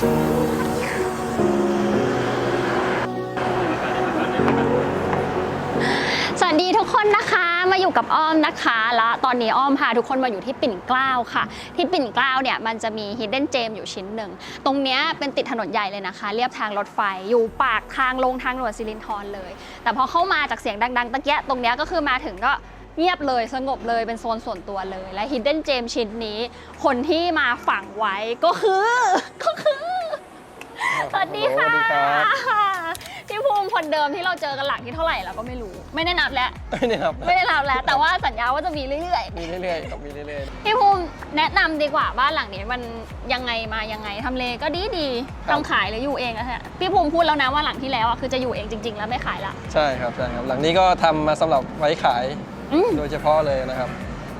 สวัสดีทุกคนนะคะมาอยู่กับอ้อมนะคะ แล้วตอนนี้อ้อมพาทุกคนมาอยู่ที่ปิ่นเกล้าค่ะ ที่ปิ่นเกล้าเนี่ยมันจะมี hidden gem อยู่ชิ้นหนึ่ง ตรงเนี้ยเป็นติดถนนใหญ่เลยนะคะ เรียบทางรถไฟอยู่ปากทางลงทางด่วนสิรินธรเลย แต่พอเข้ามาจากเสียงดัง ๆ ตะเกียะตรงเนี้ยก็คือมาถึงก็ เงียบเลยสงบเลยเป็นโซนส่วนตัวเลย และ hidden gem ชิ้นนี้ คนที่มาฝังไว้ก็คือก็คือสวัสดีค่ะสวัสดีครับพี่ภูมิคนเดิมที่เราเจอกันหลังที่เท่าไหร่เราก็ไม่รู้ ไม่ได้นับแล้วไม่ได้ครับไม่ได้นับแล้ว แต่ว่าสัญญาว่าจะมีเรื่อยมีเรื่อยๆครับมีเรื่อยๆพี่ภูมิแนะนำดีกว่าบ้านหลังนี้มันยังไงมายังไงทำเลก็ดีดีๆทำขายหรืออยู่เองอะฮะพี่ภูมิพูดแล้วนะว่าหลังที่แล้วอะคือจะอยู่เองจริง ๆ แล้วไม่ขายละๆใช่ครับใช่ครับหลังนี้ก็ทำมาสำหรับไว้ขายอืม โดยเฉพาะเลยนะครับ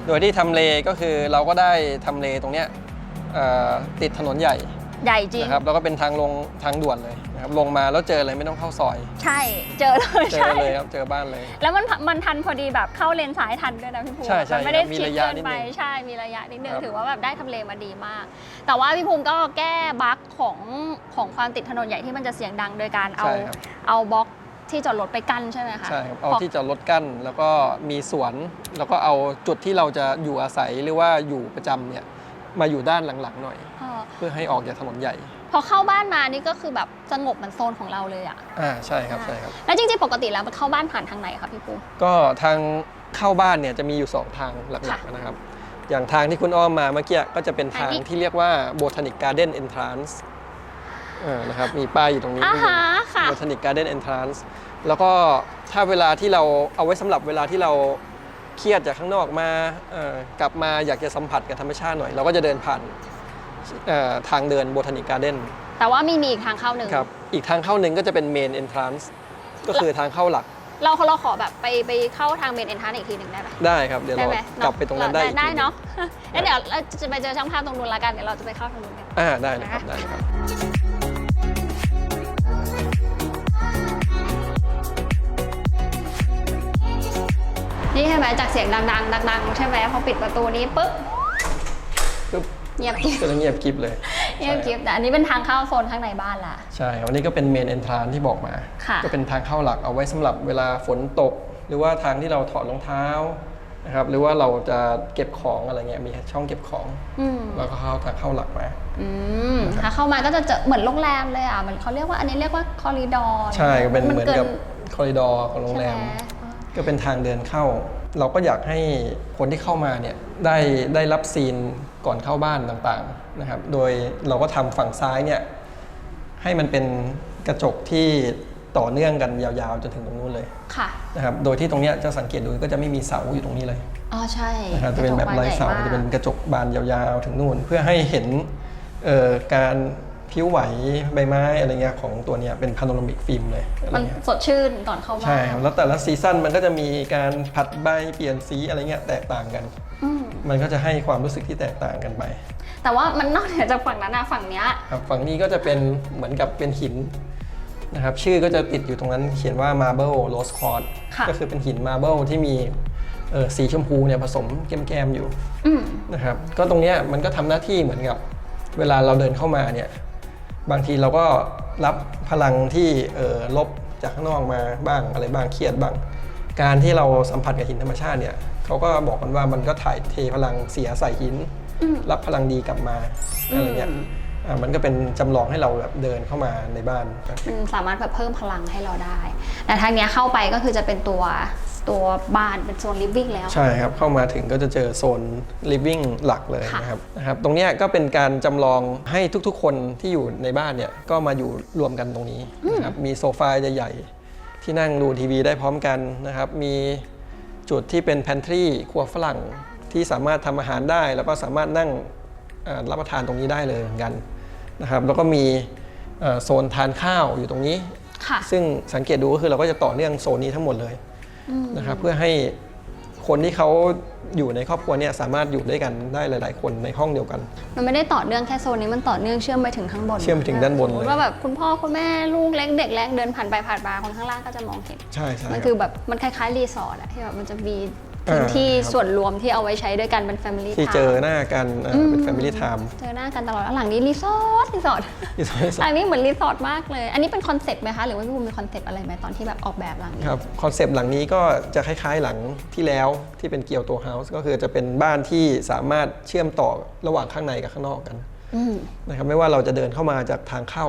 โดยที่ทำเลก็คือเราก็ได้ทำเลตรงเนี้ยเอ่อติดถนนใหญ่ใหญ่จริง นะครับแล้วก็เป็นทางลงทางด่วนเลยนะครับลงมาแล้วเจอเลยไม่ต้องเข้าซอย ใช่ เจอเลยเจใช่อเลยครับเจอบ้านเลย แล้วมันมันทันพอดีแบบเข้าเลนซ้ายทันด้วยนะพี่ภูมิใช่ใช่มันไม่ได้มีชิดระยะเกินนิดไปนึงใช่มีระยะนิดนึงครับ ถือว่าแบบได้ทำเลมาดีมาก แต่ว่าพี่ภูมิก็แก้บั๊กของของความติดถนนใหญ่ที่มันจะเสียงดังโดยการเอาใช่ครับ เอาบล็อก ที่จอดรถไปกั้นใช่ไหมคะใช่ครับเอาพที่จอดรถกั้นแล้วก็มีสวน แล้วก็เอาจุดที่เราจะอยู่อาศัยหรือว่าอยู่ประจำเนี่ยมาอยู่ด้านหลังๆหน่อยเออเพื่อให้ออกจากถนนใหญ่ พอเข้าบ้านมานี่ก็คือแบบสงบเหมือนโซนของเราเลยอะอ่าใช่ครับใช่ครับแล้วจริงๆปกติแล้วมันเข้าบ้านผ่านทางไหนคะพี่ภูมิก็ทางเข้าบ้านเนี่ยจะมีอยู่ 2 ทางหลักค่ะๆนะครับ อย่างทางที่คุณอ้อมมาเมื่อกี้ก็จะเป็นทางทางนี้ที่เรียกว่า Botanic Garden Entrance เออนะครับมีป้ายอยู่ตรงนี้อ่าฮะค่ะโบทานิกการ์เดนเอนทรานซ์แล้วก็ถ้าเวลาที่เราเอาไว้สำหรับเวลาที่เราเครียดจากข้างนอกมาเอ่อกลับมาอยากจะสัมผัสกับธรรมชาติหน่อย เราก็จะเดินผ่านเอ่อทางเดินโบทานิกการ์เดนแต่ว่ามีมีอีกทางเข้าหนึ่ง ครับอีกทางเข้าหนึ่งก็จะเป็นเมนเอนทรานซ์ก็คือทางเข้าหลักเราเราขอแบบไปไปเข้าทางเมนเอนทานอีกทีหนึ่งได้ไหมได้ครับ เดี๋ยวได้เราไหมกลับไปตรงนั้นได้อีกได้ทีหนึ่งเนาะแล้วเดี๋ยวเราจะไปเจอช่างภาพตรงนู้นละกันเดี๋ยวเราจะไปเข้าทางนู้นกัน อ่าได้เลยครับได้เลยครับ นี่ใช่ไหมจากเสียงดังๆดังๆใช่ไหมพอปิดประตูนี้ปุ๊บปุ๊บเงียบกิ๊บก็จะเงียบกริบเลยเงียบกิ๊บแต่อันนี้เป็นทางเข้าโซนข้างในบ้านละใช่วันนี้ก็เป็นเมนเอนทรานที่บอกมาค่ะก็เป็นทางเข้าหลักเอาไว้สำหรับเวลาฝนตก หรือว่าทางที่เราถอดรองเท้านะครับหรือว่าเราจะเก็บของอะไรเงี้ยมีช่องเก็บของอืมแล้วก็เข้าทางเข้าหลักมาอืมถ้าเข้ามาก็จะเจอเหมือนโรงแรมเลยอะมันเขาเรียกว่าอันนี้เรียกว่าคอริดอร์ใช่ก็เป็นเหมือนกิกับคอริดอร์ของโรงแรมใช่ไห ก็เป็นทางเดินเข้า เราก็อยากให้คนที่เข้ามาเนี่ยได้ได้รับซีนก่อนเข้าบ้านต่างๆนะครับ โดยเราก็ทำฝั่งซ้ายเนี่ยให้มันเป็นกระจกที่ต่อเนื่องกันยาวๆจนถึงตรงนู้นเลยค่ะ นะครับ โดยที่ตรงเนี้ยจะสังเกตดูก็จะไม่มีเสาอยู่ตรงนี้เลยอ๋อใช่นะครับจะเป็นแบบลายเสากรจกบนใหญ่มกจะเป็นกระจกบานยาวๆถึงนู่น เพื่อให้เห็นเอ่อการ พิ้วไหวใบไม้อะไรเงี้ยของตัวเนี้ยเป็นพาโนรามิกฟิล์มเลยอะไรมันเงี้ยสดชื่นก่อนเข้าบ้านใช่ครับแล้วแต่ละซีซั่นมันก็จะมีการผัดใบเปลี่ยนสีอะไรเงี้ยแตกต่างกัน อืมมันก็จะให้ความรู้สึกที่แตกต่างกันไปแต่ว่ามันนอกเหนือจากฝั่งนั้นนะฝั่งเนี้ย ครับฝั่งนี้ก็จะเป็นเหมือนกับเป็นหินนะครับชื่อก็จะติดอยู่ตรงนั้นเขียนว่า marble rose quartz ค่ะ ก็คือเป็นหิน marble ที่มีเอ่อสีชมพูเนี่ยผสมแก้มๆอยู่ อืม นะครับก็ตรงเนี้ยมันก็ทำหน้าที่เหมือนกับเวลาเราเดินเข้ามาเนี่ย บางทีเราก็รับพลังที่เอ่อลบจากข้างนอกมาบ้างอะไรบ้างเครียดบ้าง การที่เราสัมผัสกับหินธรรมชาติเนี่ยเขาก็บอกกันว่ามันก็ถ่ายเทพลังเสียใส่หิน รับพลังดีกลับมาอะไรเงี้ย อ่ามันก็เป็นจำลองให้เราแบบเดินเข้ามาในบ้าน มันสามารถแบบเพิ่มพลังให้เราได้แต่ทางเนี้ยเข้าไปก็คือจะเป็นตัวตัวบ้านเป็นโซนลิฟวิ่งแล้ว ใช่ครับ เข้ามาถึงก็จะเจอโซน living หลักเลยค่ะนะครับนะครับ ตรงเนี้ยก็เป็นการจำลองให้ทุกๆ คนที่อยู่ในบ้านเนี่ยก็มาอยู่รวมกันตรงนี้นะครับ มีโซฟาใหญ่ๆ ที่นั่งดูทีวีได้พร้อมกันนะครับ มีจุดที่เป็น pantry ครัวฝรั่งที่สามารถทำอาหารได้ แล้วก็สามารถนั่งเอ่อรับประทานตรงนี้ได้เลยเหมือนกัน นะครับแล้วก็มีเอ่อโซนทานข้าวอยู่ตรงนี้ค่ะซึ่งสังเกตดูก็คือเราก็จะต่อเนื่องโซนนี้ทั้งหมดเลยนะครับเพื่อให้คนที่เขาอยู่ในครอบครัวเนี่ยสามารถอยู่ด้วยกันได้หลาย ๆ คนในห้องเดียวกัน มันไม่ได้ต่อเนื่องแค่โซนนี้มันต่อเนื่องเชื่อมไปถึงข้างบน เชื่อมไปถึงด้านบนเลยสมมุติว่าแบบคุณพ่อคุณแม่ลูกเล็กเด็กเล็กเดินผ่านไปผ่านมาคนข้างล่างก็จะมองเห็น ใช่ใช่มันคคืรัอบแบบมันคล้ายๆรีสอร์ทอะที่แบบมันจะมี พื้นที่อ่าครับส่วนรวมที่เอาไว้ใช้ด้วยกันเป็น Family ที่ Time เจอหน้ากันอ่าเป็น Family Time เจอหน้ากันตลอดแล้วหลังนี้รีสอร์ทรีสอร์ทที่สวยที่สุดหลังนี้เหมือนรีสอร์ทมากเลย อันนี้เป็นคอนเซปต์ไหมคะ หรือว่าพี่ภูมิมีคอนเซปต์อะไรไหมตอนที่แบบออกแบบหลังนี้ ครับคอนเซปต์หลังนี้ก็จะคล้ายๆหลังที่แล้วที่เป็นเกียวตัวเฮาส์ก็คือจะเป็นบ้านที่สามารถเชื่อมต่อระหว่างข้างในกับข้างนอกกัน อืม นะครับไม่ว่าเราจะเดินเข้ามาจากทางเข้า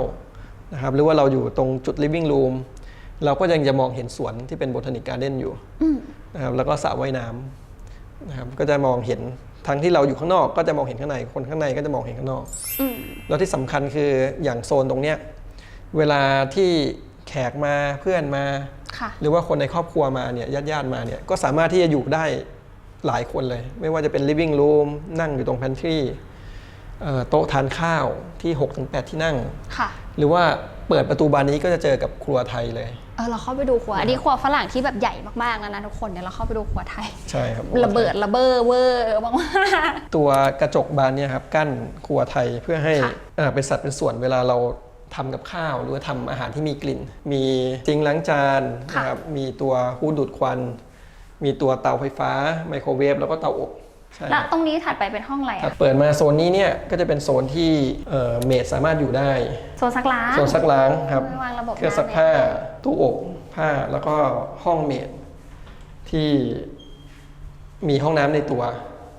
นะครับหรือว่าเราอยู่ตรงจุด living room เราก็ยังจะมองเห็นสวนที่เป็น botanic garden อยู่อืม นะครับแล้วก็สระว่ายน้ำนะครับก็จะมองเห็นทั้งที่เราอยู่ข้างนอกก็จะมองเห็นข้างในคนข้างในก็จะมองเห็นข้างนอกอืมแล้วที่สำคัญคืออย่างโซนตรงเนี้ยเวลาที่แขกมาเพื่อนมาค่ะหรือว่าคนในครอบครัวมาเนี่ยญาติญาติๆมาเนี่ยก็สามารถที่จะอยู่ได้หลายคนเลย ไม่ว่าจะเป็น living room นั่งอยู่ตรง pantry เอ่อโต๊ะทานข้าวที่ 6-8 ที่นั่งค่ะหรือว่าเปิดประตูบานนี้ก็จะเจอกับครัวไทยเลย เออเราเข้าไปดูครัวอันนี้ครัวฝรั่งที่แบบใหญ่มากๆแล้วนะทุกคนเดี๋ยวเราเข้าไปดูครัวไทย ใช่ครับระเบิดระเบ้อเวอร์มากตัวกระจกบานเนี่ยครับกั้นครัวไทยเพื่อให้ค่ะเอ่อเป็นสัดเป็นส่วนเวลาเราทำกับข้าวหรือว่าทำอาหารที่มีกลิ่น มีซิงค์ล้างจานนะครับมีตัวฮูดดูดควัน มีตัวเตาไฟฟ้าไมโครเวฟแล้วก็เตาอบ ใช่ๆแล้วตรงนี้ถัดไปเป็นห้องอะไรครับอะเปิดมาโซนนี้เนี่ยก็จะเป็นโซนที่เอ่อเมดสามารถอยู่ได้ โซนซักล้าง โซนซักล้างครับวางระบบเครื่องซักผ้าตู้อบผ้าแล้วก็ห้องเมดที่มีห้องน้ำในตัว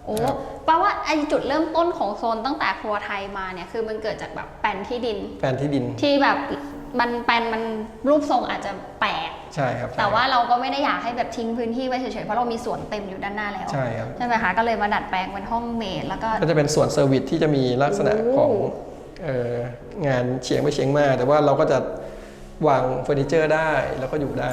โอ้ครับ แปลว่าไอจุดเริ่มต้นของโซนตั้งแต่ครัวไทยมาเนี่ยคือมันเกิดจากแบบแปลนที่ดินแฟนที่ดินที่แบบมันแปลนมันรูปทรงอาจจะแปลก ใช่ครับใช่แต่ว่าเราก็ไม่ได้อยากให้แบบทิ้งพื้นที่ไว้เฉยๆ เพราะเรามีสวนเต็มอยู่ด้านหน้าแล้ว ใช่ครับ ใช่ไหมคะ ก็เลยมาดัดแปลงเป็นห้องเมดแล้วก็ ก็จะเป็นส่วนเซอร์วิสที่จะมีลักษณะของโอ้ เอ่องานเฉียงไปเฉียงมา แต่ว่าเราก็จะ วางเฟอร์นิเจอร์ได้แล้วก็อยู่ได้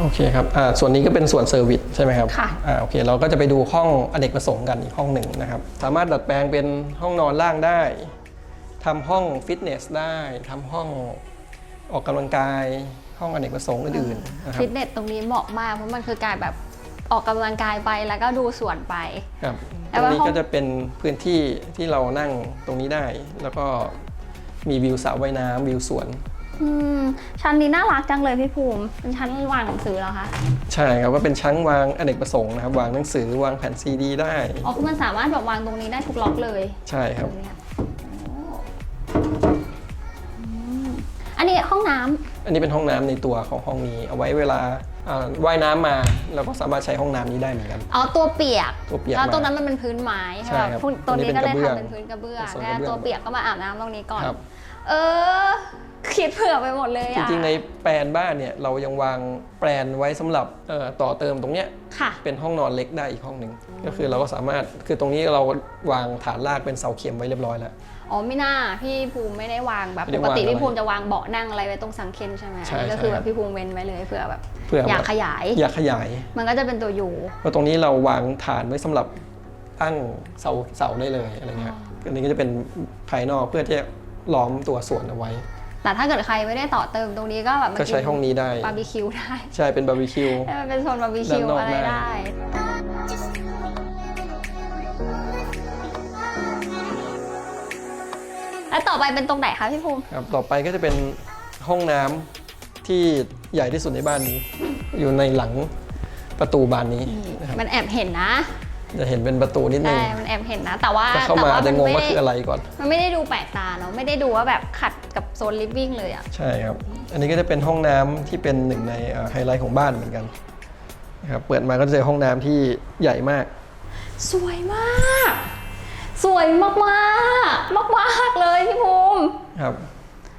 โอเคครับอ่าส่วนนี้ก็เป็นส่วนเซอร์วิสใช่ไหมครับค่ะ อ่าโอเคเราก็จะไปดูห้องอเนกประสงค์กันอีกห้องหนึ่งนะครับ สามารถดัดแปลงเป็นห้องนอนล่างได้ทำห้องฟิตเนสได้ทำห้องออกกำลังกายห้องอเนกประสงค์อื่นๆนะครับฟิตเนสตรงนี้เหมาะมากเพราะมันคือการแบบออกกำลังกายไปแล้วก็ดูสวนไป ครับแต่ตรงว่านี้ห้องก็จะเป็นพื้นที่ที่เรานั่งตรงนี้ได้ แล้วก็มีวิวสระว่ายน้ำวิวสวน อืมชั้นนี้น่ารักจังเลยพี่ภูมิ เป็นชั้นวางหนังสือเหรอคะใช่ครับก็เป็นชั้นวางอเนกประสงค์นะครับวางหนังสือวางแผ่นซีดีได้ อ๋อคือมันสามารถแบบวางตรงนี้ได้ทุกล็อกเลยใช่ครับตรงเนี้ยโอ้อืมอันนี้ห้องน้ำอันนี้เป็นห้องน้ำในตัวของห้องนี้ เอาไว้เวลาอ่าว่ายน้ำมาเราก็สามารถใช้ห้องน้ำนี้ได้เหมือนกัน อ๋อตัวเปียกตัวเปียกแล้วตรงมานั้นมันเป็นพื้นไม้ใช่ใช่ป่ะครับพวกตัวนี้ก็เลยตรงนี้ทำเป็เป็นนกระเบื้องพื้นกระเบื้องเป็นโซนแค่กระเบื้องตัวเปียกก็มาอาบน้ำตรงนี้ก่อน ครับ เออ คิดเผื่อไปหมดเลยจอะริงๆในแปลนบ้านเนี่ยเรายังวางแปลนไว้สำหรับเอ่อต่อเติมตรงเนี้ยค่ะ เป็นห้องนอนเล็กได้อีกห้องหนึ่งก็คือเราก็สามารถคือตรงนี้เราวางฐานรากเป็นเสาเข็มไว้เรียบร้อยแล้ว อ๋อไม่น่าพี่ภูมิไม่ได้วางแบบไม่ได้ปกติวางอะไรพี่ภูมิจะวางเบาะนั่งอะไรไว้ตรงสังเคนใช่ไหมใช่อันนี้ก็คือใช่แบบพี่ภูมิเว้นไว้เลยเผื่อแบบเพื่ออยากแบบ ขยาย อยากขยายมันก็จะเป็นตัวยูเพราะตรงนี้เราวางฐานไว้สำหรับตั้งเสาเสาได้เลยอะไรเงี้ยอันนี้ก็จะเป็นภายนอกเพื่อที่จะล้อมตัวสวนเอาไว้ แต่ถ้าเกิดใครไม่ได้ต่อเติมตรงนี้ก็แบบมาก็ใช้ห้องนี้ได้บาร์บีคิวได้ ใช่เป็นบาร์บีคิวให้มันเป็นโซนบาร์บีคิวด้านนอกอะไรได้ได้แล้วต่อไปเป็นตรงไหนคะพี่ภูมิครับต่อไปก็จะเป็นห้องน้ำที่ใหญ่ที่สุดในบ้านนี้ อยู่ในหลังประตูบานนี้นะครับมันแอบเห็นนะ จะเห็นเป็นประตูนิดนึง ใช่มันแอบเห็นนะ แต่ว่าถ้าเข้ามาแต่อาจจะงงว่าด้คืออะไรก่อน มันไม่ได้ดูแปลกตาเนาะ ไม่ได้ดูว่าแบบขัดกับโซนลิฟวิ่งเลยอะใช่ครับ อันนี้ก็จะเป็นห้องน้ำที่เป็นหนึ่งในเอ่อไฮไลท์ของบ้านเหมือนกันนะครับ เปิดมาก็จะเจอห้องน้ำที่ใหญ่มาก สวยมาก สวยมากมากมากมากๆเลยพี่ภูมิ ครับ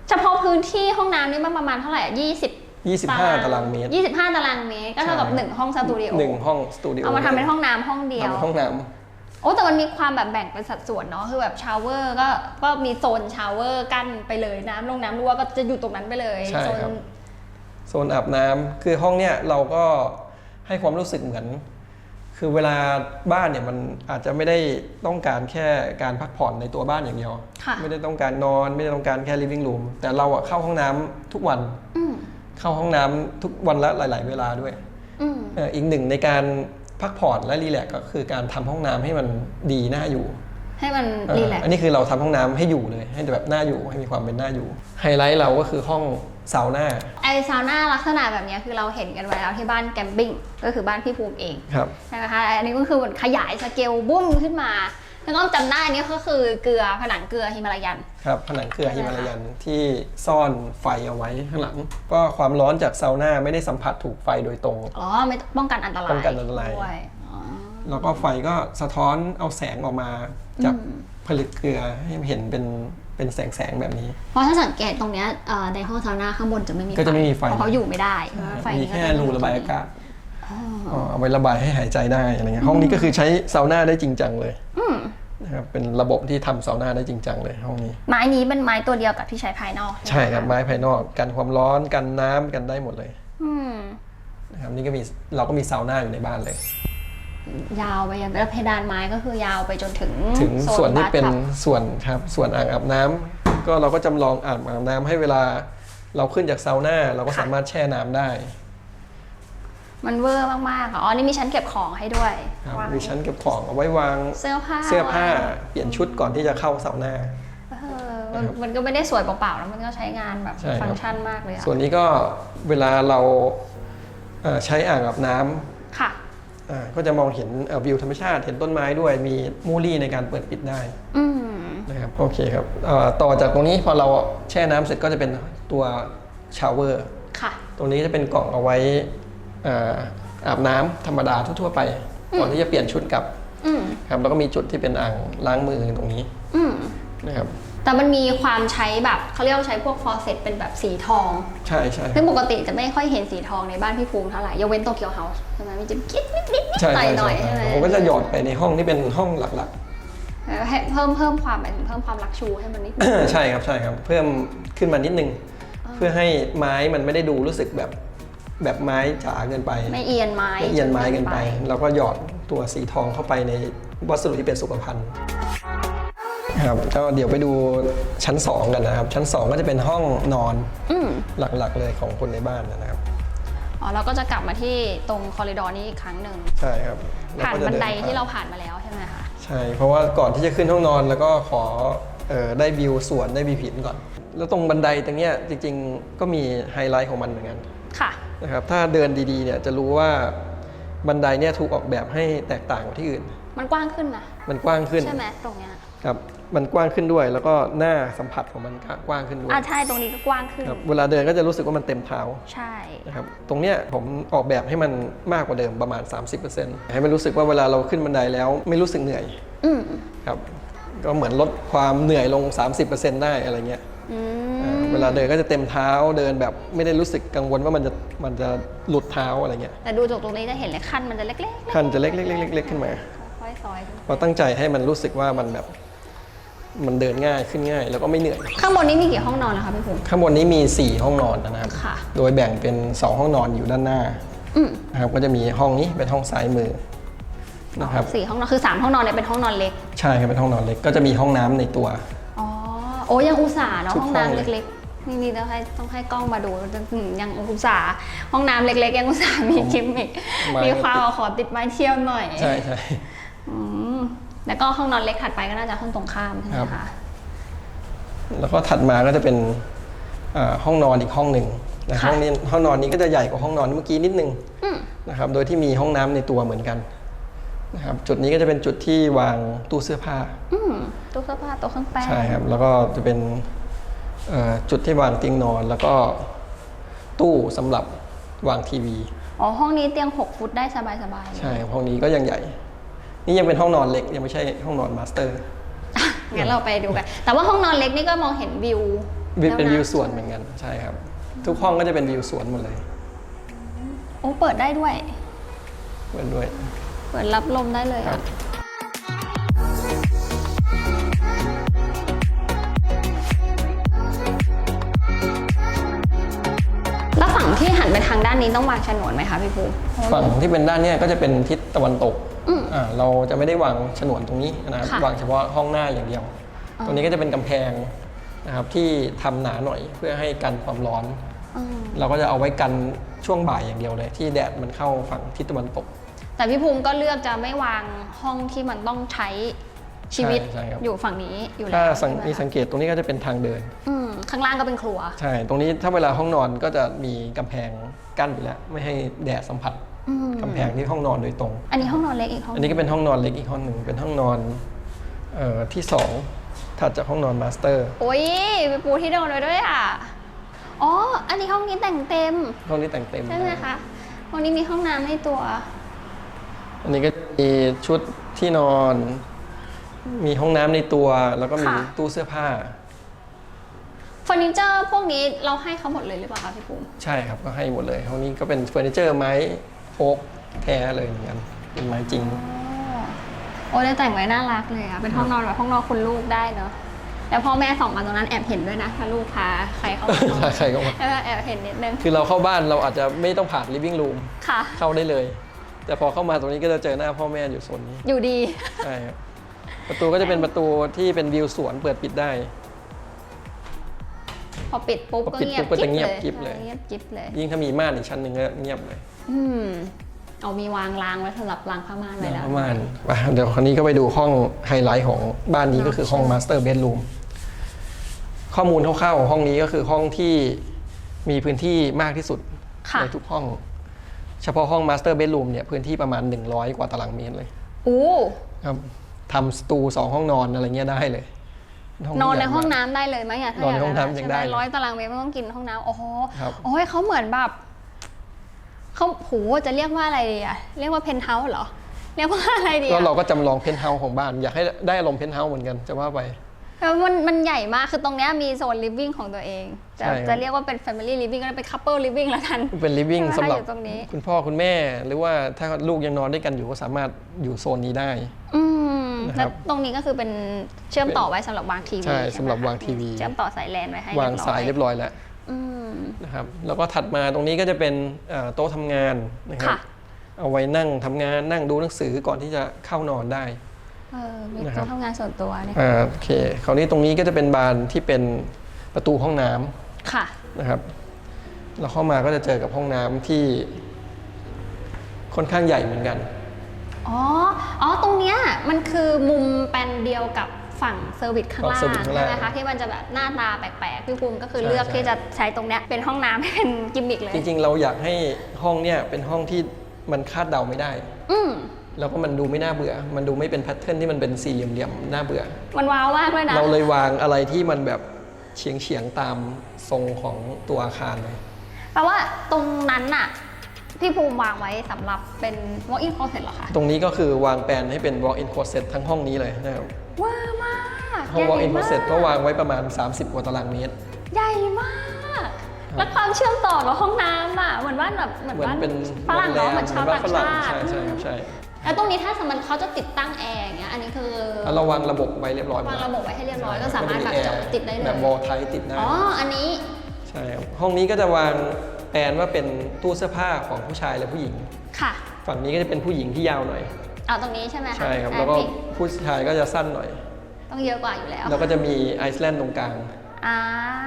เฉพาะพื้นที่ห้องน้ำนี่มันประมาณเท่าไหร่ยี่สิบ 25 ตารางเมตรยี่สิบห้าตารางเมตร ก็เท่ากับ ใช่หนึ่งห้องสตูดิโอหนึ่งห้องสตูดิโอเอามาทำเป็นห้องน้ำห้องเดียว ทำเป็นห้องน้โอ้แต่มันมีความแบบแบ่งเป็นสัดส่วนเนาะคือแบบชาวเวอร์ก็ก็มีโซนชาวเวอร์กั้นไปเลยน้ำลงน้ำรั่วก็จะอยู่ตรงนั้นไปเลยใช่โซนครับำโซนอาบน้ำคือห้องเนี้ยเราก็ให้ความรู้สึกเหมือน คือเวลาบ้านเนี่ยมันอาจจะไม่ได้ต้องการแค่การพักผ่อนในตัวบ้านอย่างเดียว ค่ะ ไม่ได้ต้องการนอนไม่ได้ต้องการแค่ living room แต่เราอะเข้าห้องน้ำทุกวัน อืม เข้าห้องน้ำทุกวันละหลาย ๆ เวลาด้วยอืมเอ่ออีกหนึ่งในการพักผ่อนและรีแลกซ์ก็คือการทำห้องน้ำให้มันดีน่าอยู่ใให้มันเอ่อรีแลกซ์อันนี้คือเราทำห้องน้ำให้อยู่เลย ให้แบบน่าอยู่ให้มีความเป็นน่าอยู่ไฮไลท์เราก็คือห้องซาวน่าไอซาวน่าลักษณะแบบเนี้ยคือเราเห็นกันไว้แล้วที่บ้านแกมบิ้งก็คือบ้านพี่ภูมิเองครับใช่ไหมคะอันนี้ก็คือเหมือนขยายสเกลบุ้มขึ้นมา แล้วก็จำได้อันนี้ก็คือเกลือผนังเกลือฮิมาลายัน ครับผนังเกลือฮิมาลายันที่ซ่อนไฟเอาไว้ข้างหลัง ก็ความร้อนจากซาวน่าไม่ได้สัมผัสถูกไฟโดยตรง อ๋อ ไม่ป้องกันอันตรายป้องกันอันตรายด้วยอ๋อแล้วก็ไฟก็สะท้อนเอาแสงออกมาจากผลึกเกลือให้เห็นเป็นเป็นแสงแสงๆแบบนี้ เพราะถ้าสังเกตตรงเนี้ยเอ่อในห้องซาวน่าข้างบนจะไม่มีก็จะไม่มีไฟเพราะเขาอยู่ไม่ได้เพราะว่าไฟมีนี้ก็แค่จะรูระบายอากาศอ๋ออ๋อเอาไว้ระบายให้หายใจได้อะไรเงี้ยห้องนี้ก็คือใช้ซาวน่าได้จริงจังเลย อืม นะครับเป็นระบบที่ทำซาวน่าได้จริงจังเลยห้องนี้ ไม้นี้เป็นไม้ตัวเดียวกับที่ใช้ภายนอกใช่ครับไหมะไม้ภายนอกกันความร้อนกันน้ำกันได้หมดเลยอืมนะครับนี่ก็มีเราก็มีซาวน่าอยู่ในบ้านเลย ยาวไปยันแล้วเพดานไม้ก็คือยาวไปจนถึงถึงโส่วนที่เป็นบาร์ทับส่วนครับส่วนอ่างอาบน้ำก็เราก็จำลองอ่างอาบน้ำให้เวลา เราขึ้นจากซาวน่าเราก็สามารถแช่น้ำได้ มันเวอร์มากๆอะอ๋อนี่มีชั้นเก็บของให้ด้วยครับวางมีชั้นเก็บของเอาไว้วางเสื้อผ้าเสื้อผ้าไว้เปลี่ยนชุดก่อนที่จะเข้าซาวน่าเออมันมันก็ไม่ได้สวยเปล่าๆแล้วมันก็ใช้งานแบบใช่ครับ ฟังก์ชันมากเลยอะส่วนนี้ก็เวลาเราเอ่อใช้อ่างอาบน้ำ ค่ะ อ่าก็จะมองเห็นเอ่อวิวธรรมชาติเห็นต้นไม้ด้วยมีมูลี่ในการเปิดปิดได้อืมนะครับโอเคครับเอ่อต่อจากตรงนี้พอเราแช่น้ำเสร็จก็จะเป็นตัวชาวเวอร์ค่ะ ตรงนี้จะเป็นกล่องเอาไว้เอ่ออาบน้ำธรรมดาทั่วๆไป ก่อนที่จะเปลี่ยนชุดกลับอืมครับแล้วก็มีจุดที่เป็นอ่างล้างมือตรงนี้อืมนะครับแต่มันมีความใช้แบบเขาเรียกว่าใช้พวกฟอร์เซตเป็นแบบสีทอง ใช่ใช่ซึ่งปกติจะไม่ค่อยเห็นสีทองในบ้านพี่ภูมิเท่าไหร่ยกเว้นโตเกียวเฮาส์ใช่ไหมมันจะกิ๊ดนิดนิดใช่หน่อยใช่หน่อยใช่ใช่ไหมผมก็จะหยอดไปในห้องที่เป็นห้องหลักเออให้เพิ่มเพิ่มความหมายถึงเพิ่มความรักชูให้มันนิดๆใช่ครับใช่ครับ เพิ่มขึ้นมานิดนึง เพื่อให้ไม้มันไม่ได้ดูรู้สึกแบบ แบบไม้จ๋าเกินไป ไม่เอียนไม้ไม่เอียนไม้เกินไป เราก็หยอดตัวสีทองเข้าไปในวัสดุที่เป็นสุขภัณฑ์ครับก็เดี๋ยวไปดูชั้น 2 กันนะครับ ชั้น 2 ก็จะเป็นห้องนอนอืมหลักๆเลยของคนในบ้านนะครับอ๋อเราก็จะกลับมาที่ตรงคอริดอร์นี้อีกครั้งหนึ่งใช่ครับผ่านก็จะบันไดผ่ที่เราผ่านมาแล้วใช่ไหมคะใช่ เพราะว่าก่อนที่จะขึ้นห้องนอนแล้วก็ขอเออได้วิวสวนได้วิวผินก่อน แล้วตรงบันไดตรงเนี้ยจริง ๆ ก็มีไฮไลท์ของมันเหมือนกันค่ะ นะครับถ้าเดินดีๆเนี่ยจะรู้ว่าบันไดเนี่ยถูกออกแบบให้แตกต่างกว่าที่อื่น มันกว้างขึ้นนะมันกว้างขึ้นใช่ไหมตรงเนี้ยครับมันกว้างขึ้นด้วย แล้วก็หน้าสัมผัสของมันก็กว้างขึ้นด้วยอ่าใช่ตรงนี้ก็กว้างขึ้นครับเวลาเดินก็จะรู้สึกว่ามันเต็มเท้าใช่นะครับตรงเนี้ยผมออกแบบให้มันมากกว่าเดิมประมาณ 30%ให้มันรู้สึกว่าเวลาเราขึ้นบันไดแล้วไม่รู้สึกเหนื่อยอืมครับก็เหมือนลดความเหนื่อยลง 30%ได้อะไรเงี้ย อือ่ามเวลาเดินก็จะเต็มเท้าเดินแบบไม่ได้รู้สึกกังวลว่ามันจะมันจะหลุดเท้าอะไรเงี้ยแต่ดูจากตรงนี้จะเห็นเลยขั้นมันจะเล็กๆขั้นจะเล็กๆๆๆขึ้นมาค่อยๆซอยขึ้นเราตั้งใจให้มันรู้สึกว่ามันแบบมันเดินง่ายขึ้นง่าย แล้วก็ไม่เหนื่อย ข้างบนนี้มีกี่ห้องนอนนะคะพี่ภูมิข้างบนนี้มี 4 ห้องนอนนะครับค่ะ โดยแบ่งเป็น 2 ห้องนอนอยู่ด้านหน้าอืมนะครับก็จะมีห้องนี้เป็นห้องซ้ายมือนะครับสี่ห้องนอนคือสามห้องนอนเนี่ยเป็นห้องนอนเล็ก ใช่ครับเป็นห้องนอนเล็กก็จะมีห้องน้ำในตัว อ๋อโอ้ยังอุตส่าห์เนาะทุกห้องห้องน้ำเลยเล็กๆนี่นี่ต้องให้ต้องให้กล้องมาดูอืมยังอุตส่าห์ห้องน้ำเล็ก ๆ ยังอุตส่าห์มีกิมมิคมีความเอาขอติดไม้เที่ยวหน่อย ใช่ใช่ อืมแล้วก็ห้องนอนเล็กถัดไปก็น่าจะห้องตรงข้ามใช่ไหมครัคะบแล้วก็ถัดมาก็จะเป็นอ่าห้องนอนอีกห้องหนึ่งนะห้องนี้ห้องนอนนี้ก็จะใหญ่กว่าห้องนอนเมื่อกี้นิดนึงอืมนะครับ โดยที่มีห้องน้ำในตัวเหมือนกัน นะครับจุดนี้ก็จะเป็นจุดที่วางตู้เสื้อผ้าอืมตู้เสื้อผ้าโต๊ะเครื่องแป้งใช่ครับแล้วก็จะเป็นเอ่อจุดที่วางเตียงนอน แล้วก็ตู้สำหรับวางทีวีอ๋อห้องนี้เตียง 6 ฟุตได้สบายๆเลยใช่ครับห้องนี้ก็ยังใหญ่ นี่ยังเป็นห้องนอนเล็กยังไม่ใช่ห้องนอนมาสเตอร์งั้นเราไปดูกัน แต่ว่าห้องนอนเล็กนี่ก็มองเห็นวิววิวเป็นแล้ะวิวสวนเหมือนกันใช่ครับ ทุกห้องก็จะเป็นวิวสวนหมดเลยโอ้เปิดได้ด้วยเหมือนด้วย เปิดรับลมได้เลยครัอะบแล้วฝั่งที่หันไปทางด้านนี้ต้องวางฉนวนไหมคะพี่ภูมิฝั่งที่เป็นด้านเนี้ยก็จะเป็นทิศตะวันตกอืม อ่าเราจะไม่ได้วางฉนวนตรงนี้นะครับค่ะวางเฉพาะห้องหน้าอย่างเดียวตรงนี้ก็จะเป็นกำแพงนะครับที่ทำหนาหน่อยเพื่อให้กันความร้อน อืม เราก็จะเอาไว้กันช่วงบ่ายอย่างเดียวเลย ที่แดดมันเข้าฝั่งทิศตะวันตก แต่พี่ภูมิก็เลือกจะไม่วางห้องที่มันต้องใช้ชีวิตใช่ใช่ครับ อยู่ฝั่งนี้อยู่แล้วถ้าสังใช่ไหมมีคะสังเกตตรงนี้ก็จะเป็นทางเดิน อืมข้างล่างก็เป็นครัว ใช่ ตรงนี้ถ้าเวลาห้องนอนก็จะมีกำแพงกั้นอยู่แล้ว ไม่ให้แดดสัมผัสอืมกำแพงที่ห้องนอนโดยตรง อันนี้ห้องนอนเล็กอีกห้องอันนี้ก็เป็นห้องนอนเล็กอีกห้องหนึ่งเป็นห้องนอนเอ่อที่สองถัดจากห้องนอนมาสเตอร์โอ้ยไปปูที่นอนไว้ด้วยอะอ๋ออันนี้ห้องนี้แต่งเต็ม ห้องนี้แต่งเต็มใช่ไหมคะห้องนี้มีห้องน้ำในตัว อันนี้ก็มีชุดที่นอน มีห้องน้ำในตัว แล้วก็มีค่ะ ตู้เสื้อผ้า เฟอร์นิเจอร์พวกนี้เราให้เขาหมดเลยหรือเปล่าคะพี่ปูใช่ครับก็ให้หมดเลย ห้องนี้ก็เป็นเฟอร์นิเจอร์ไม้โอ๊กแท้เลยเหมือนกันเป็นไม้จริง โอ้ได้แต่งไว้น่ารักเลยอะเป็นห้องนอนแบบห้องนอนคุณลูกได้เนาะแล้วพ่อแม่สองมาตรงนั้นแอบเห็นด้วยนะถ้าลูกพาใครเข้ามานอนใครก็มาเออแอบเห็นนิดนึงคือเราเข้าบ้านเราอาจจะไม่ต้องผ่าน living room ค่ะ เข้าได้เลย แต่พอเข้ามาตรงนี้ก็จะเจอหน้าพ่อแม่อยู่โซนนี้อยู่ดี ใช่ครับประตูก็จะเป็นประตูที่เป็นวิวสวนเปิดปิดได้ พอปิดปุ๊บพอก็ปิดเงียบปุ๊บก็จะเงียบกิ๊กิ๊บเลย เงียบกิ๊บเลย ยิ่งถ้ามีม่านอีกชั้นหนึ่งก็เงียบเลยอืมเอามีวางรางไว้สำหรับรางผ้าม่านไว้แล้ว ประมาณว่าเดี๋ยวคราวนี้ก็ไปดูห้องไฮไลท์ของบ้านนี้ก็คือห้องมาสเตอร์เบดรูมข้อมูลคร่าวๆของห้องนี้ก็คือห้องที่มีพื้นที่มากที่สุดค่ะ ในทุกห้อง เฉพาะห้องมาสเตอร์เบดรูมเนี่ยพื้นที่ประมาณ 100 กว่าตารางเมตรเลยอู้ครับทำสตูสองห้องนอนอะไรเงี้ยได้เลยนอนในห้องใญ่มากน้ำได้เลยไหมอะถ้านอนในยากห้องน้ำยังได้ใช่หมเลยร้อยตารางเมตรไม่ต้องกินห้องน้ำโอ้โหครับโอ้ยเขาเหมือนแบบเขาโหจะเรียกว่าอะไรดีอะเรียกว่าเพนท์เฮาส์เหรอเรียกว่าอะไรดีก็อะเราก็จำลองเพนท์เฮาส์ของบ้านอยากให้ได้อารมณ์เพนท์เฮาส์เหมือนกันจะว่าไป แล้วมันมันใหญ่มากคือตรงเนี้ยมีโซนลิฟวิ่งของตัวเอง จะใช่ครับ จะเรียกว่าเป็น Family Living ก็ได้เป็น Couple Living แล้วกัน เป็นลิฟวิ่งใช่ไหมสำหรับอยู่ตรงนี้ คุณพ่อคุณแม่ หรือว่าถ้าลูกยังนอนด้วยกันอยู่ก็สามารถอยู่โซนนี้ได้ อืมนะครัแล้วบตรงนี้ก็คือเป็นเชื่อมต่อไว้สำหรับวางทีวีใช่ไหมสำหรับคะวางทีวี เชื่อมต่อสายแลนไว้ให้วางสายเรียบร้อยแล้วอืม นะครับแล้วก็ถัดมาตรงนี้ก็จะเป็นเอ่อโต๊ะทำงานนะครับค่ะ เอาไว้นั่งทำงานนั่งดูหนังสือก่อนที่จะเข้านอนได้ เออมีนะครับโต๊ะทำงานส่วนตัวเนี่ยอ่าโอเค คราวนี้ตรงนี้ก็จะเป็นบานที่เป็นประตูห้องน้ำ ค่ะ นะครับเราเข้ามาก็จะเจอกับห้องน้ำที่ค่อนข้างใหญ่เหมือนกัน อ๋อ อ๋อ ตรงเนี้ยมันคือมุมแปลนเดียวกับฝั่งเซอร์วิสข้างล่างฝั่งเซอร์วิสข้างใช่ล่างไหมคะที่มันจะแบบหน้าตาแปลกๆพี่ภูมิก็คือใช่เลือกใช่ ที่จะใช้ตรงเนี้ยเป็นห้องน้ำให้เป็นกิมมิกเลย จริงๆ เราอยากให้ห้องเนี่ยเป็นห้องที่มันคาดเดาไม่ได้ อืม แล้วก็มันดูไม่น่าเบื่อ มันดูไม่เป็นแพทเทิร์นที่มันเป็นสี่เหลี่ยมๆน่าเบื่อ มันว้าวมากเลยนะเราเลยวางอะไรที่มันแบบเฉียงเฉียงๆตามทรงของตัวอาคารเลยแปลว่าตรงนั้นน่ะพี่ภูมิวางไว้สำหรับเป็น walk-in closet เหรอคะ ตรงนี้ก็คือวางแปลนให้เป็น walk-in closet ทั้งห้องนี้เลยนะครับว้าวมากห้องใหญ่ walk-in มาก closet ก็วางไว้ประมาณ 30กว่าตารางเมตร ใหญ่มาก แล้วความเชื่อมต่อกับห้องน้ำอะ เหมือนบ้านแบบเหมือนเหมือนบ้านเป็นฝรั่งเนาะเหมือนชาวโรงต่างแรมชาเหมือนบ้านฝรั่งติใช่ใช่ครับใช่ แล้วตรงนี้ถ้าสมมติเขาจะติดตั้งแอร์อย่างเงี้ยอันนี้คือแล้วเราวางระบบไว้เรียบร้อยหมวาดงแล้วระบบไว้ให้เรียบร้อยก็สามารถแบบก็จะจบแอร์ติดได้เลยแบบวอลไทติดได้อ๋ออันนี้ใช่ครับห้องนี้ก็จะวางแปลนว่าเป็นตู้เสื้อผ้าของผู้ชายและผู้หญิงค่ะ ฝั่งนี้ก็จะเป็นผู้หญิงที่ยาวหน่อยเอาตรงนี้ใช่ไหมคะใช่ครับอ่าแล้วก็นี่ผู้ชายก็จะสั้นหน่อย ต้องเยอะกว่าอยู่แล้วแล้วก็จะมีไอซ์แลนด์ตรงกลางอ่า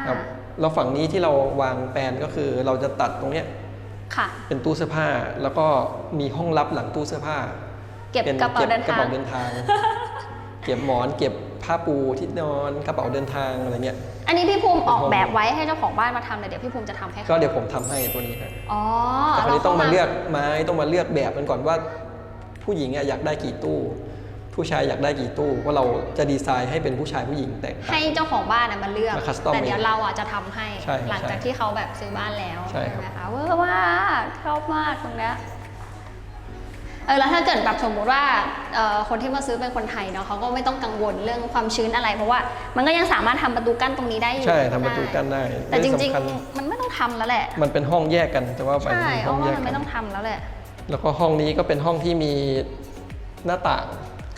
ครับแล้วฝั่งนี้ที่เราวางแปลนก็คือเราจะตัดตรงเนี้ยค่ะ เป็นตู้เสื้อผ้าแล้วก็มีห้องลับหลังตู้เสื้อผ้า เก็บเป็นกระเป๋าเดินกระทางเป๋าเดินทาง เก็บหมอนเก็บผ้าปูที่นอนกระเป๋าเดินทางอะไรเงี้ย อันนี้พี่ภูมิออกเป็นห้องแบบไว้ให้เจ้าของบ้านมาทำเลยเดี๋ยวพี่ภูมิจะทำให้ก็เขาเดี๋ยวผมทำให้ตัวนี้ครับอ๋อแต่คราวนี้ต้องมาข้เลือกไม้ต้องมาเลือกแบบกันก่อนว่า ผู้หญิงอะอยากได้กี่ตู้ ผู้ชายอยากได้กี่ตู้ว่าเราจะดีไซน์ให้เป็นผู้ชายผู้หญิงแตกต่างให้เจ้าของบ้านน่ะมาเลือกมา custom แต่เดี๋ยวเราอะจะทำให้ใช่ครับหลังจากใช่ที่เขาแบบซื้อบ้านแล้วใช่ครับไหมคะเวอร์มากชอบมากตรงเนี้ย เออแล้วถ้าเกิดแบบสมมุติว่าเอ่อคนที่มาซื้อเป็นคนไทยเนาะเขาก็ไม่ต้องกังวลเรื่องความชื้นอะไร เพราะว่ามันก็ยังสามารถทำประตูกั้นตรงนี้ได้อยู่ใช่ทำประตูกั้นได้ แต่จริงเอสำคัญๆมันไม่ต้องทำแล้วแหละ มันเป็นห้องแยกกันแต่ว่าไปใช่เป็นเพห้อราะงว่าแยกมันกัไม่นต้องทำแล้วแหละ แล้วก็ห้องนี้ก็เป็นห้องที่มีหน้าต่าง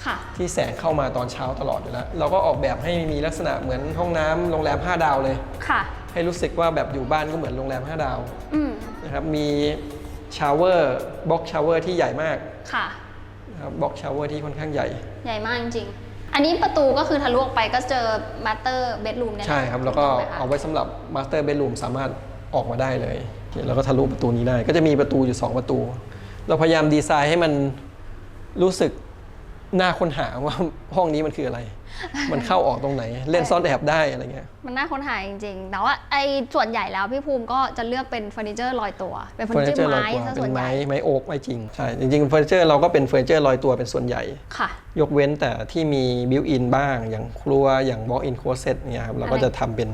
ค่ะที่แสงเข้ามาตอนเช้าตลอดอยู่แล้ว เราก็ออกแบบให้มีลักษณะเหมือนห้องน้ำโรงแรม 5 ดาวเลยค่ะ ให้รู้สึกว่าแบบอยู่บ้านก็เหมือนโรงแรม 5 ดาวอืมนะครับมี ชาวเวอร์บ็อกชาวเวอร์ที่ใหญ่มากค่ะนะครับบ็อกชาวเวอร์ที่ค่อนข้างใหญ่ ใหญ่มากจริงๆ อันนี้ประตูก็คือทะลุออกไปก็เจอมาสเตอร์เบดรูมเนี่ยนะใช่ครับ แล้วก็ถูไหมคะเอาไว้สำหรับมาสเตอร์เบดรูมสามารถออกมาได้เลยแล้วก็ทะลุประตูนี้ได้ ก็จะมีประตูอยู่ 2 ประตู เราพยายามดีไซน์ให้มันรู้สึก น่าค้นหาว่าห้องนี้มันคืออะไร มันเข้าออกตรงไหน เล่นซ่อนแอบได้อะไรเงี้ย มันน่าค้นหาจริงๆ แต่ว่าไอ้ส่วนใหญ่แล้วพี่ภูมิก็จะเลือกเป็นเฟอร์นิเจอร์ลอยตัว เป็นเฟอร์นิเจอร์ไม้ลอยตัวซะเป็ส่วนนใหไม้ญ่ ไม้โอ๊กไม้จริง ใช่ จริงๆเฟอร์นิเจอร์เราก็เป็นเฟอร์นิเจอร์ลอยตัวเป็นส่วนใหญ่ ค่ะ ยกเว้นแต่ที่มีบิวอินบ้าง อย่างครัว อย่างบล็อกอินโคเซตเนี่ยครับ เราก็จะทำเป็น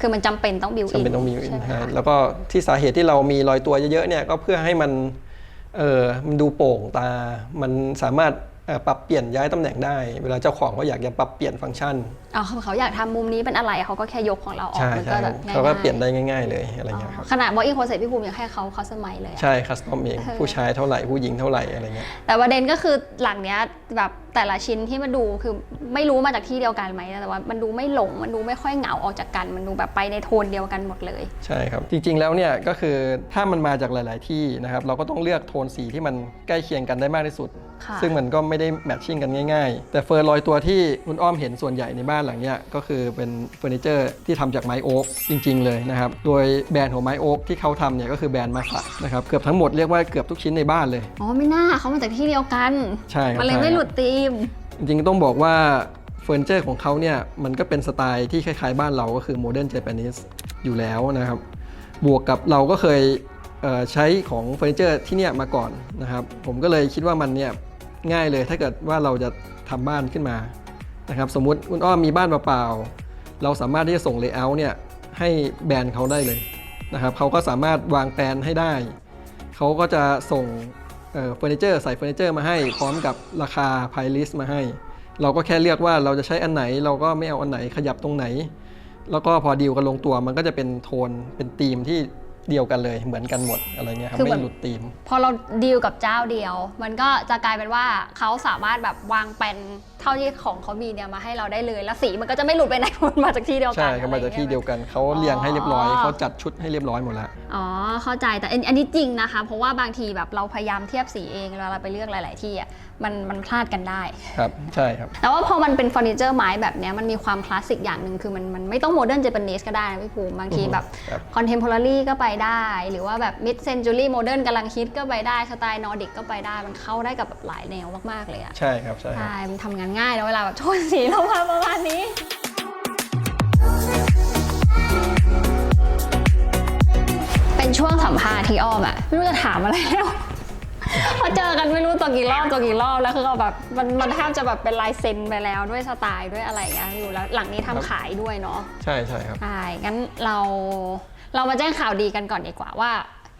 คือมันจำเป็นต้องบิวอินจำเป็นต้องมีบิวอินใช่ไหมให้คะแล้วก็ที่สาเหตุที่เรามีรอยตัวเยอะๆเนี่ยก็เพื่อให้มันเออมันดูโปร่งตา มันสามารถเอ่อ ปรับเปลี่ยนย้ายตำแหน่งได้ เวลาเจ้าของเขาอยากจะปรับเปลี่ยนฟังก์ชันอ๋อเขาอยากทำมุมนี้เป็นอะไรเขาก็แค่ยกของเราออกใช่มันใช่ก็แบบง่ายๆเขาก็เปลี่ยนได้ง่าย ๆ เลยอะไรเงี้ยครับขนาดบออินโคเซตพี่ภูมิยังให้เขาคัสตอมไมเลยอะใช่คัสตอมเองเออผู้ชายเท่าไหร่ผู้หญิงเท่าไหร่อะไรเงี้ยแต่ประเด็นก็คือหลังเนี้ยแบบแต่ละชิ้นที่มาดูคือไม่รู้มาจากที่เดียวกันไหมแต่ว่ามันดูไม่หลงมันดูไม่ค่อยเหงาออกจากกัน มันดูแบบไปในโทนเดียวกันหมดเลย ใช่ครับ จริงๆแล้วเนี่ยก็คือถ้ามันมาจากหลาย ๆ ที่นะครับเราก็ต้องเลือกโทนสีที่มันใกล้เคียงกันได้มากที่สุดค่ะซึ่งมันก็ไม่ได้แมทชิ่งกันง่าย ๆ แต่เฟอร์ลอยตัวที่คุณอ้อมเห็นส่วนใหญ่ในบ้านหลังเนี้ยก็คือเป็นเฟอร์นิเจอร์ที่ทำจากไม้โอ๊กจริง ๆ เลยนะครับโดยแบรนด์ของไม้โอ๊กที่เขาทำเนี่ยก็คือแบรนด์มาสะนะครับเกือบทั้งหมดเรียกว่าเกือบทุกชิ้นในบ้านเลยอ๋อไม่น่าเขามาจากที่เดียวกันใช่ครับมันเลยใช่ไม่ครับหลุดีมจริงๆต้องบอกว่าเฟอร์นิเจอร์ของเขาเนี่ยมันก็เป็นสไตล์ที่คล้ายๆบ้านเราก็คือโมเดิร์นเจแปนิสอยู่แล้วนะครับ บวกกับเราก็เคยเใช้ของเฟอร์นิเจอร์ที่เนี่ยมาก่อนนะครับ ผมก็เลยคิดว่ามันเนี่ยง่ายเลยถ้าเกิดว่าเราจะทำบ้านขึ้นมานะครับ สมมุติคุณอ้อมมีบ้านเปล่าๆเราสามารถที่จะส่งเลเยอร์เนี่ยให้แบรนด์เขาได้เลยนะครับเขาก็สามารถวางแปลนให้ได้ เขาก็จะส่ง เฟอร์นิเจอร์ใส่เฟอร์นิเจอร์มาให้ พร้อมกับราคาไพลิสมาให้ เราก็แค่เลือกว่าเราจะใช้อันไหน เราก็ไม่เอาอันไหนขยับตรงไหน แล้วก็พอดีลกันลงตัวมันก็จะเป็นโทนเป็นธีมที่ เดียวกันเลยเหมือนกันหมดอะไรเงี้ยครับคือเหมืไม่อนหลุดธีม พอเราดีลกับเจ้าเดียว มันก็จะกลายเป็นว่าเขาสามารถแบบวางแปลนเท่าที่ของเขามีเนี่ยมาให้เราได้เลยแล้วสีมันก็จะไม่หลุดไปไหน มันมาจากที่เดียวกัใช่นครับมาจากที่เดียวกันเขาเรียงให้เรียบร้อยเขาจัดชุดให้เรียบร้อยหมดแล้ว อ๋อเข้าใจแต่อันอันนี้จริงนะคะ เพราะว่าบางทีแบบเราพยายามเทียบสีเองเวลาเราไปเลือกหลาย ๆ ที่อะมันมันพลาดกันได้ ครับใช่ครับ แต่ว่าพอมันเป็นเฟอร์นิเจอร์ไม้แบบเนี้ยมันมีความคลาสสิกอย่างหนึ่งคือมันมันไม่ต้องโมเดิร์นเจแปนิสก็ได้นะพี่ภูมิบางทีแบบครับ คอนเทมพอร์รี่ก็ไปได้ หรือว่าแบบมิดเซนจูรี่โมเดิร์นกำลังฮิตก็ไปได้สไตล์นอร์ดิกก็ไปได้ มันเข้าได้กับแบบหลายแนวมาก ๆ เลยอะใช่ครับใช่ครับใช่มันทำงานง่ายแล้วเวลาแบบโทนสีเรามาประมาณนี้เป็นช่วงสัมภาษณ์ที่อ้อมอะไม่รู้จะถามอะไรแล้วพอเจอกันไม่รู้ตัวกี่รอบตัวกี่รอบแล้วคือก็แบบมันมันแทบจะแบบเป็นลายเซ็นไปแล้วด้วยสไตล์ด้วยอะไรอย่างเงี้ยอยู่แล้วหลังนี้ทำขายด้วยเนาะใช่ใช่ครับใช่งั้นเรา เรามาแจ้งข่าวดีกันก่อนดีกว่าว่า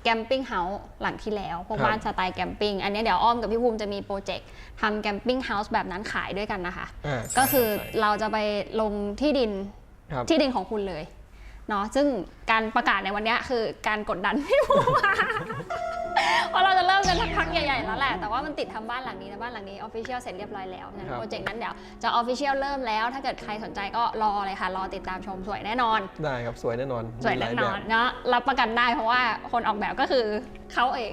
แกมปิ้งเฮาส์หลังที่แล้วพวกครับบ้านสไตล์แกมปิ้งอันนี้เดี๋ยวอ้อมกับพี่ภูมิจะมีโปรเจกต์ทำแกมปิ้งเฮาส์แบบนั้นขายด้วยกันนะคะอ่าใช่ก็คือใช่เราจะไปลงที่ดินครับที่ดินของคุณเลยเนาะซึ่งการประกาศในวันเนี้ยคือการกดดันพี่ภูมิมา เพราะเราจะเริ่มกันสักพักใหญ่ๆแล้วแหละ แต่ว่ามันติดทำบ้านหลังนี้นะบ้านหลังนี้ออฟฟิเชียลเสร็จเรียบร้อยแล้วงั้นครับ โปรเจกต์นั้นเดี๋ยวจะออฟฟิเชียลเริ่มแล้ว ถ้าเกิดใครสนใจก็รอเลยค่ะ รอติดตามชมสวยแน่นอน ได้ครับสวยแน่นอนสวยแน่นอนมีหลาแบบเนาะรับประกันได้เพราะว่าคนออกแบบก็คือเขาเอง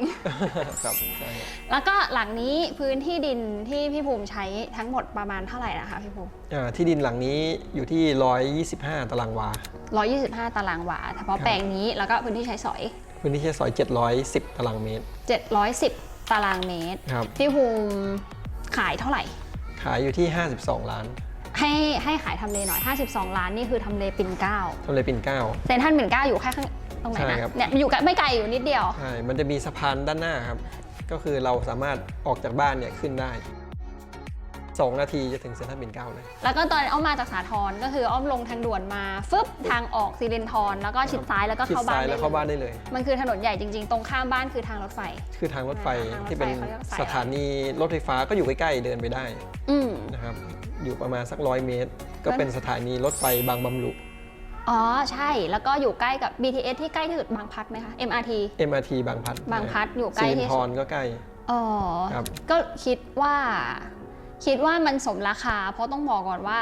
ครับใช่ครับแล้วก็หลังนี้พื้นที่ดินที่พี่ภูมิใช้ทั้งหมดประมาณเท่าไหร่นะคะพี่ภูมิ อ่าที่ดินหลังนี้อยู่ที่ 125 ตารางวา 125 ตารางวาเฉพาะแปลงนี้แล้วก็พื้นที่ใช้สอย พื้นที่แค่ซอย 710 ตารางเมตร 710 ตารางเมตร ครับ พี่ภูมิขายเท่าไหร่ ขายอยู่ที่ 52 ล้านให้ให้ขายทำเลหน่อย 52 ล้านนี่คือทำเลปิ่นเกล้าทำเลปิ่นเกล้า เซนทรัลปิ่นเกล้าอยู่แค่ข้างตรงไหนใช่นะ ครับ เนี่ยอยู่ใกล้ไม่ไกลอยู่นิดเดียว ใช่ มันจะมีสะพานด้านหน้าครับ ก็คือเราสามารถออกจากบ้านเนี่ยขึ้นได้ 2 นาทีจะถึงเซ็นทรัลปิ่นเกล้าเลย แล้วก็ตอนอ้อมมาจากสาทรก็คืออ้อมลงทางด่วนมาฟึบทางออกซีเรนทรแล้วก็ชิดซ้ายแล้วก็ชิดเข้าบ้าซ้านยได้แล้วเข้าบ้านเลยได้เลย มันคือถนนใหญ่จริงๆ ตรงข้ามบ้านคือทางรถไฟ คือทางรถไฟทางรถไฟที่เป็นเขาเรียกสายสถานีรถไฟฟ้าก็อยู่ใกล้ๆเดินไปได้อืมนะครับอยู่ประมาณสักร้อยเมตร ก็เป็นสถานีรถไฟบางบำรุอ๋อ ใช่แล้วก็อยู่ใกล้กับ BTS ที่ใกล้ที่สุดบางพลัดไหมคะ MRT MRT บางพลัดบางพลัดอยู่ใกล้สิรินที่ทสุดรก็ใกล้อ๋อครับก็คิดว่า คิดว่ามันสมราคา เพราะต้องบอกก่อนว่า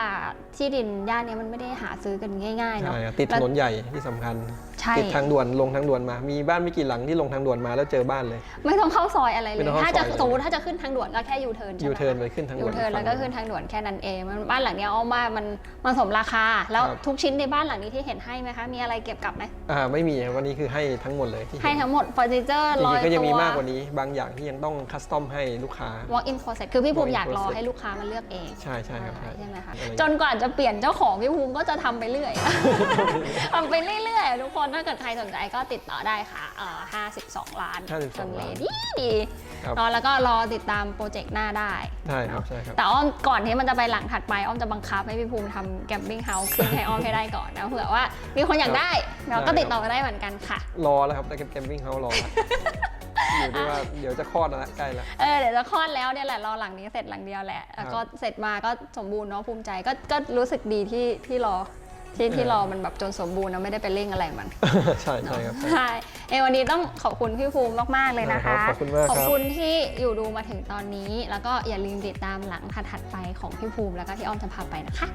ที่ดินย่านเนี้ยมันไม่ได้หาซื้อกันง่ายๆเนาะใช่ครับติดถนนใหญ่ที่สำคัญใใช่ ติดทางด่วนลงทางด่วนมา มีบ้านไม่กี่หลังที่ลงทางด่วนมาแล้วเจอบ้านเลย ไม่ต้องเข้าซอยอะไรเลไม่ย ต้องเข้าถ้าจะซอยเลย สมมติถ้าจะขึ้นทางด่วนก็แค่ยูเทิร์นใช่ไหมยูเทิร์นไปขึ้นทางด่ยูวน เทิร์นอีแล้วฝั่งก็ขึ้นทางด่วนแค่นั้นเองมันบ้านหลังเนี้ยอ้อมว่ามันมันสมราคา แล้วครับ ทุกชิ้นในบ้านหลังนี้ที่เห็นให้ไหมคะ มีอะไรเก็บกลับไหมอ่าไม่มีวันนี้คือให้ทั้งหมดเลยที่ให้ทั้งหมดเฟอร์นิเจอร์จร้อยริงๆก็ยังมีตัวมากกว่านี้ บางอย่างที่ยังต้องคัสตอมให้ลูกค้า walk in closet คือพี่ภูมิ walk in อยากรอ closet ให้ลูกค้ามาเลือกเอง ใช่ใช่ครับใช่ ใช่ไหมคะอะไรจนกว่าจะเปลี่ยนเจ้าของพี่ภูมิก็จะทำไปเรื่อย ทำไปเรื่อยๆทุกคนถ้าเกิดใครสนใจก็ติดต่อได้ค่ะเอ่อ52 ล้าน52ทำเลล้านดีดีครับเนอะแล้วก็รอติดตามโปรเจกต์หน้าได้ ใช่ครับใช่ครับ แต่อ้อมก่อนที่มันจะไปหลังถัดไปอ้อมจะบังคับให้พี่ภูมิทำแกมปิ้งเฮาส์ขึ้นให้อ้อมให้ได้ก่อนนะเผื่อว่ามีคนอยากได้เนาะก็ติดต่อมาได้เหมือนกันค่ะ รอแล้วครับแต่แคมปิ้งเฮาส์รอแล้วอยู่ที่ว่าเดี๋ยวจะคลอดแล้วใกล้แล้ว เออเดี๋ยวจะคลอดแล้วเนี่ยแหละรอหลังนี้เสร็จหลังเดียวแหละแล้วก็เสร็จมาก็สมบูรณ์เนาะภูมิใจก็ก็รู้สึกดีที่ที่รอ ที่ที่เออรอมันแบบจนสมบูรณ์นะไม่ได้ไปเร่งอะไรมัน ใช่ใช่ครับใช่เอยวันนี้ต้องขอบคุณพี่ภูมิมาก ๆ เลยนะคะครับขอบคุณมากครับขอบคุณที่อยู่ดูมาถึงตอนนี้ แล้วก็อย่าลืมติดตามหลังถัดๆไปของพี่ภูมิแล้วก็ที่อ้อมจะพาไปนะคะ